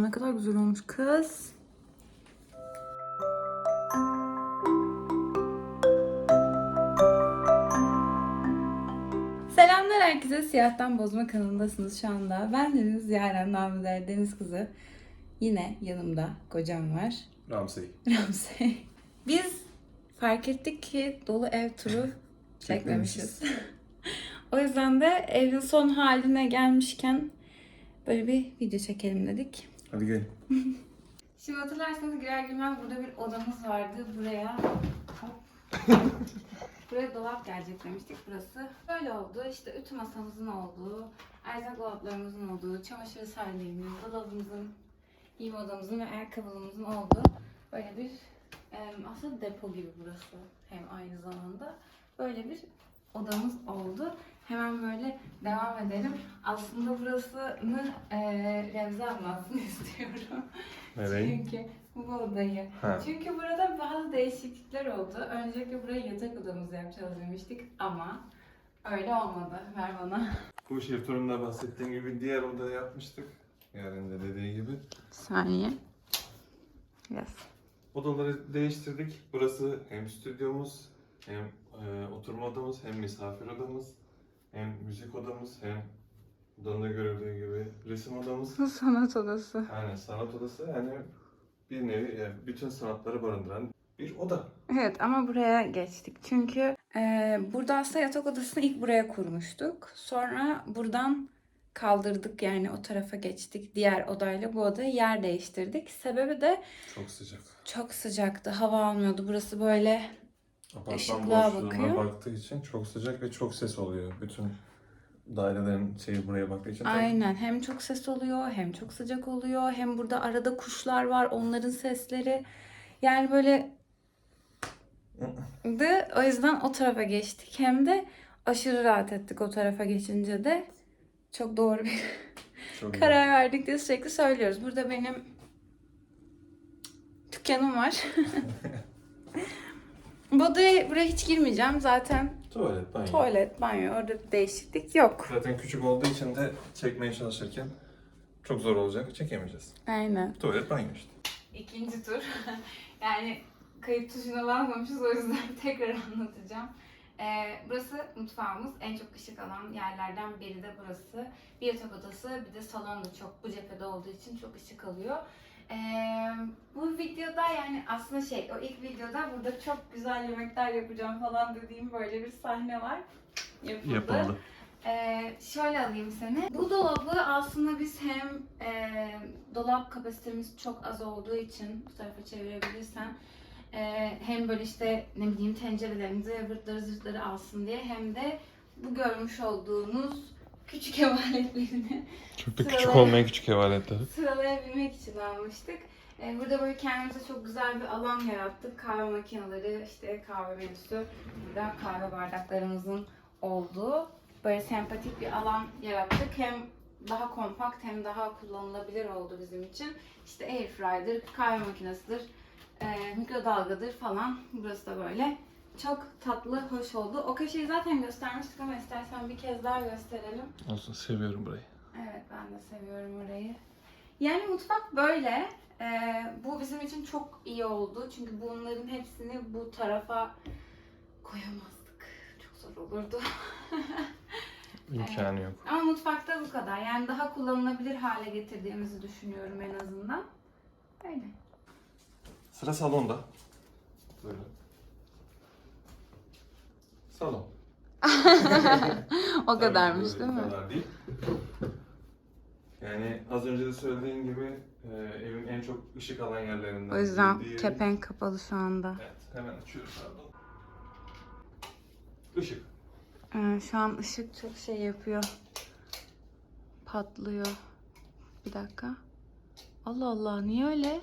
Ne kadar güzel olmuş kız. Selamlar herkese. Siyahtan Bozma kanalındasınız şu anda. Ben Deniz Yaren Namiler Deniz Kızı. Yine yanımda kocam var. Ramsey. Ramsey. Biz fark ettik ki dolu ev turu çekmemişiz. o yüzden de evin son haline gelmişken böyle bir video çekelim dedik. Hadi gel. Şimdi hatırlarsanız girer girmez burada bir odamız vardı. Buraya. Buraya dolap gelecek demiştik burası. Böyle oldu. İşte ütü masamızın olduğu, erzak dolaplarımızın olduğu, çamaşır serdiğimiz, dolabımızın, giyim odamızın ve ayakkabılığımızın olduğu böyle bir aslında depo gibi burası hem aynı zamanda. Böyle bir odamız oldu. Hemen böyle devam edelim. Aslında burasını e, Remzi anlatsın istiyorum. Nereyi? Çünkü bu odayı. Ha. Çünkü burada bazı değişiklikler oldu. Öncelikle buraya yatak odamızı yapacağız demiştik ama öyle olmadı. Ver bana. Bu şef turunda bahsettiğim gibi diğer odada yapmıştık. Yarın da dediği gibi. Saniye. Yes. Odaları değiştirdik. Burası hem stüdyomuz, hem e, oturma odamız, hem misafir odamız, hem müzik odamız, hem odanın da görüldüğü gibi resim odamız. Sanat odası. Yani sanat odası yani bir nevi yani bütün sanatları barındıran bir oda. Evet ama buraya geçtik. Çünkü e, burada aslında yatak odasını ilk buraya kurmuştuk. Sonra buradan kaldırdık yani o tarafa geçtik. Diğer odayla bu odayı yer değiştirdik. Sebebi de Çok sıcak. çok sıcaktı. Hava almıyordu. Burası böyle Işıklığa bakıyor. baktığı için çok sıcak ve çok ses oluyor. Bütün dairelerin şeyi buraya baktığı için. Aynen. Hem çok ses oluyor, hem çok sıcak oluyor. Hem burada arada kuşlar var, onların sesleri. Yani böyle de o yüzden o tarafa geçtik. Hem de aşırı rahat ettik o tarafa geçince de. Çok doğru bir Çok iyi. karar verdik diye sürekli söylüyoruz. Burada benim dükkanım var. Bu odaya buraya hiç girmeyeceğim. Zaten Tuvalet, banyo. tuvalet, banyo orada bir değişiklik yok. Zaten küçük olduğu için de çekmeye çalışırken çok zor olacak. Çekemeyeceğiz. Aynen. Tuvalet, banyo işte. İkinci tur. yani kayıt tuşuna basmamışız o yüzden tekrar anlatacağım. Ee, burası mutfağımız. En çok ışık alan yerlerden biri de burası. Bir yatak odası bir de salon da çok bu cephede olduğu için çok ışık alıyor. Ee, bu videoda yani aslında şey o ilk videoda burada çok güzel yemekler yapacağım falan dediğim böyle bir sahne var. Yapıldı. Ee, şöyle alayım seni. Bu dolabı aslında biz hem e, dolap kapasitemiz çok az olduğu için bu tarafa çevirebilirsen e, hem böyle işte ne bileyim tencerelerimizi, vırtları zırtları alsın diye hem de bu görmüş olduğunuz küçük ev aletlerini Çok da küçük olmayan küçük ev aletleri. sıralayabilmek için almıştık. Ee, Burada böyle kendimize çok güzel bir alan yarattık. Kahve makineleri, işte kahve menüsü, burada kahve bardaklarımızın olduğu böyle sempatik bir alan yarattık. Hem daha kompakt hem daha kullanılabilir oldu bizim için. İşte airfryer'dır, kahve makinesidir, e, mikrodalgadır falan. Burası da böyle çok tatlı, hoş oldu. O köşeyi zaten göstermiştik ama istersen bir kez daha gösterelim. Olsun seviyorum burayı. Evet ben de seviyorum orayı. Yani mutfak böyle. Ee, bu bizim için çok iyi oldu. Çünkü bunların hepsini bu tarafa koyamazdık. Çok zor olurdu. İmkanı yok. Ama mutfakta bu kadar. Yani daha kullanılabilir hale getirdiğimizi düşünüyorum en azından. Öyle. Sıra salonda. Böyle. Salon. o Tabii ki böyle bu kadar değil. Yani az önce de söylediğim gibi e, evin en çok ışık alan yerlerinden O yüzden biri. kepenk kapalı şu anda. Evet, hemen açıyorum pardon. Işık. Ee, şu an ışık çok şey yapıyor. Patlıyor. Bir dakika. Allah Allah niye öyle?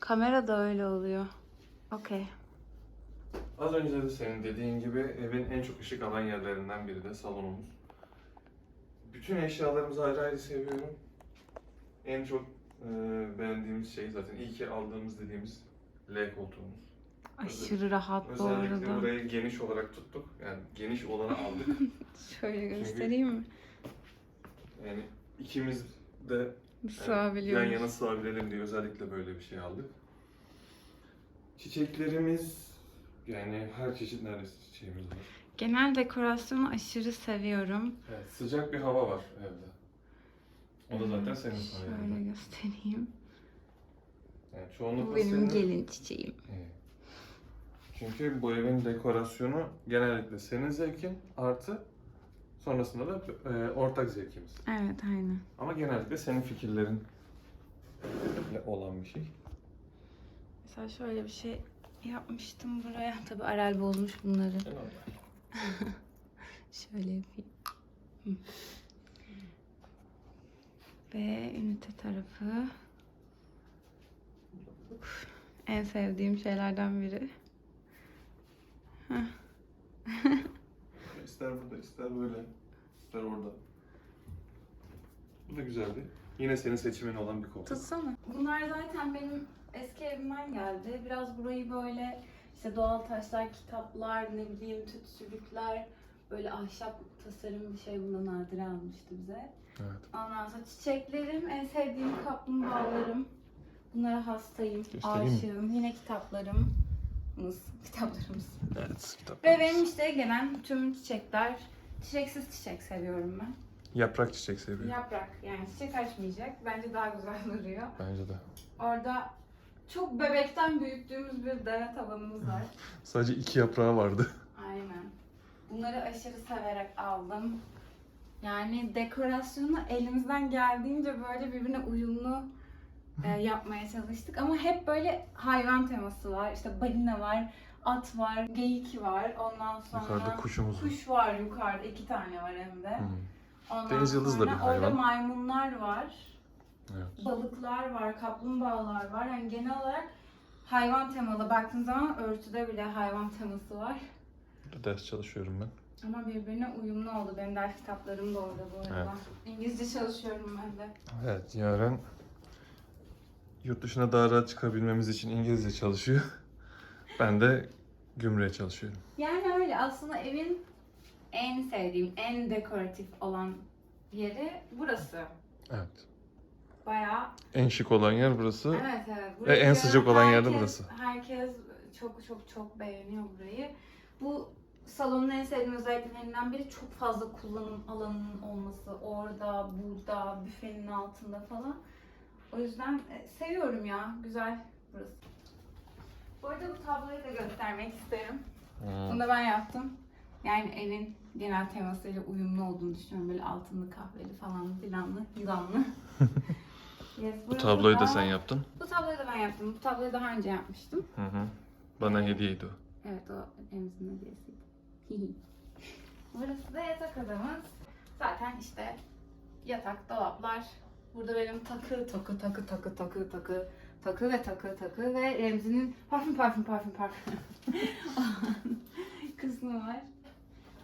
Kamera da öyle oluyor. Okey. Az önce de senin dediğin gibi evin en çok ışık alan yerlerinden biri de salonumuz. Bütün eşyalarımızı ayrı ayrı seviyorum. En çok e, beğendiğimiz şey zaten iyi ki aldığımız dediğimiz L koltuğumuz. Aşırı rahat bu Özellikle arada. burayı geniş olarak tuttuk. Yani geniş olanı aldık. Şöyle göstereyim mi? Yani ikimiz de yan Sığabiliyoruz. yana sığabilelim diye özellikle böyle bir şey aldık. Çiçeklerimiz yani her çeşit neredeyse çiçeğimiz var. Genel dekorasyonu aşırı seviyorum. Evet, sıcak bir hava var evde. O da zaten senin Şöyle sayende. göstereyim. Yani Bu çoğunlukla benim senin. gelin çiçeğim. Evet. Çünkü bu evin dekorasyonu genellikle senin zevkin artı sonrasında da e, ortak zevkimiz. Evet aynen. Ama genellikle senin fikirlerin olan bir şey. Mesela şöyle bir şey yapmıştım buraya. Tabii Arel bozmuş bunları. Şöyle yapayım. Hı. Ve ünite tarafı. Uf, En sevdiğim şeylerden biri. İster burada, ister böyle, ister orada. Bu da güzeldi. Yine senin seçimin olan bir koltuk. Tutsana. Bunlar zaten benim eski evimden geldi. Biraz burayı böyle işte doğal taşlar, kitaplar, ne bileyim tütsülükler, böyle ahşap tasarım bir şey bundan Nadire almıştı bize. Evet. Ondan sonra çiçeklerim, en sevdiğim kaplumbağalarım. Bunlara hastayım, Göstereyim mi? aşığım. Yine kitaplarım. Kitaplarımız. Evet, kitap. Ve benim işte gelen tüm çiçekler, çiçeksiz çiçek seviyorum ben. Yaprak çiçek seviyorum. Yaprak yani çiçek açmayacak. Bence daha güzel duruyor. Bence de. Orada çok bebekten büyüttüğümüz bir dere tavanımız var. Sadece iki yaprağı vardı. Aynen. Bunları aşırı severek aldım. Yani dekorasyonu elimizden geldiğince böyle birbirine uyumlu e, yapmaya çalıştık. Ama hep böyle hayvan teması var. İşte balina var, at var, geyik var. Ondan sonra Yukarıda kuşumuz var. kuş var yukarıda. iki tane var hem de. Hı. Ondan Deniz yıldızı da bir sonra hayvan. Orada maymunlar var. Evet. balıklar var, kaplumbağalar var. Yani genel olarak hayvan temalı. Baktığın zaman örtüde bile hayvan teması var. Burada ders çalışıyorum ben. Ama birbirine uyumlu oldu. Benim ders kitaplarım da orada bu arada. Evet. İngilizce çalışıyorum ben de. Evet, yarın yurt dışına daha rahat çıkabilmemiz için İngilizce çalışıyor. Ben de gümrüğe çalışıyorum. Yani öyle aslında evin en sevdiğim, en dekoratif olan yeri burası. Evet. Bayağı En şık olan yer burası. Evet evet. Ve en sıcak olan yer de herkes- burası. Herkes çok çok çok beğeniyor burayı. Bu salonun en sevdiğim özelliklerinden biri çok fazla kullanım alanının olması. Orada, burada, büfenin altında falan. O yüzden e, seviyorum ya. Güzel burası. Bu arada bu tabloyu da göstermek isterim. Bunu da ben yaptım. Yani evin genel temasıyla uyumlu olduğunu düşünüyorum. Böyle altınlı, kahveli falan filanlı, yılanlı. yes, Bu tabloyu da sen yaptın. bu tabloyu da ben yaptım. Bu tabloyu daha önce yapmıştım. Hı hı. Bana hediyeydi o. Evet o Emzin hediyesiydi. Burası da yatak odamız. Zaten işte yatak, dolaplar. Burada benim takı, takı, takı, takı, takı, takı, takı ve takı, takı ve Remzi'nin parfüm, parfüm, parfüm, parfüm kısmı var.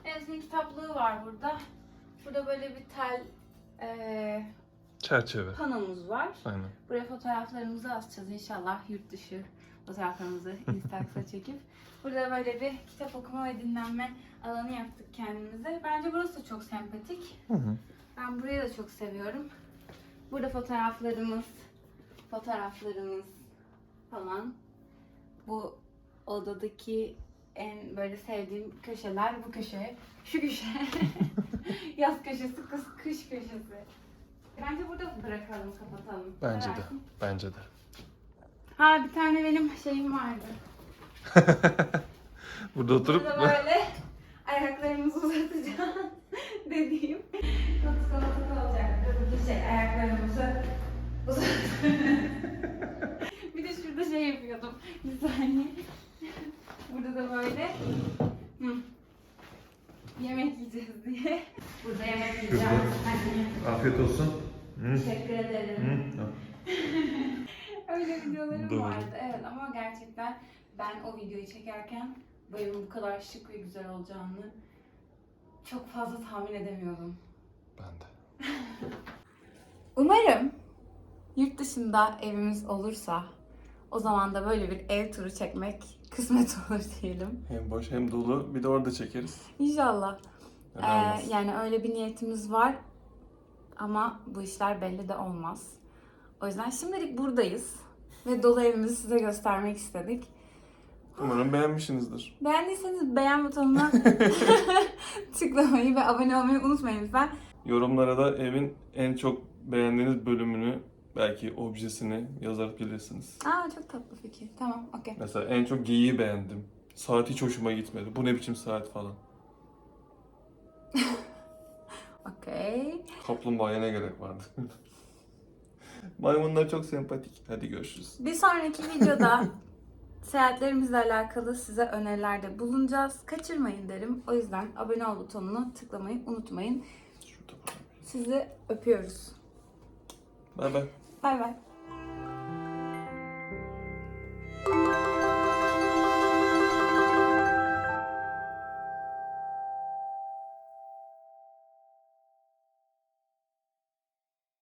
Remzi'nin kitaplığı var burada. Burada böyle bir tel eee Çerçeve. panomuz var. Aynen. Buraya fotoğraflarımızı asacağız inşallah yurt dışı fotoğraflarımızı Instax'a çekip. Burada böyle bir kitap okuma ve dinlenme alanı yaptık kendimize. Bence burası da çok sempatik. Hı hı. Ben burayı da çok seviyorum. Burada fotoğraflarımız, fotoğraflarımız falan. Bu odadaki en böyle sevdiğim köşeler bu köşe. Şu köşe. Yaz köşesi, kış köşesi. Bence burada bırakalım, kapatalım. Bence de. Bence de. Ha bir tane benim şeyim vardı. Burada oturup Burada böyle ayaklarımızı uzatacağız dediğim. Koltuk koltuk olacak. Burada şey ayaklarımızı uzat. bir de şurada şey yapıyordum. Bir saniye. Burada da böyle hı, yemek yiyeceğiz diye. Burada yemek yiyeceğiz. Afiyet olsun. Hı. teşekkür ederim. Hı. Öyle videolarım Doğru. vardı evet ama gerçekten ben o videoyu çekerken evin bu kadar şık ve güzel olacağını çok fazla tahmin edemiyordum. Ben de. Umarım yurt dışında evimiz olursa o zaman da böyle bir ev turu çekmek kısmet olur diyelim. Hem boş hem dolu. Bir de orada çekeriz. İnşallah. Ee, yani öyle bir niyetimiz var ama bu işler belli de olmaz. O yüzden şimdilik buradayız. Ve dolu evimizi size göstermek istedik. Umarım beğenmişsinizdir. Beğendiyseniz beğen butonuna tıklamayı ve abone olmayı unutmayın lütfen. Yorumlara da evin en çok beğendiğiniz bölümünü, belki objesini yazabilirsiniz. Aa çok tatlı fikir. Tamam, okey. Mesela en çok geyiği beğendim. Saat hiç hoşuma gitmedi. Bu ne biçim saat falan. Okey. Kaplumbağaya ne gerek vardı? Maymunlar çok sempatik. Hadi görüşürüz. Bir sonraki videoda seyahatlerimizle alakalı size önerilerde bulunacağız. Kaçırmayın derim. O yüzden abone ol butonuna tıklamayı unutmayın. Sizi öpüyoruz. Bay bay. Bay bay.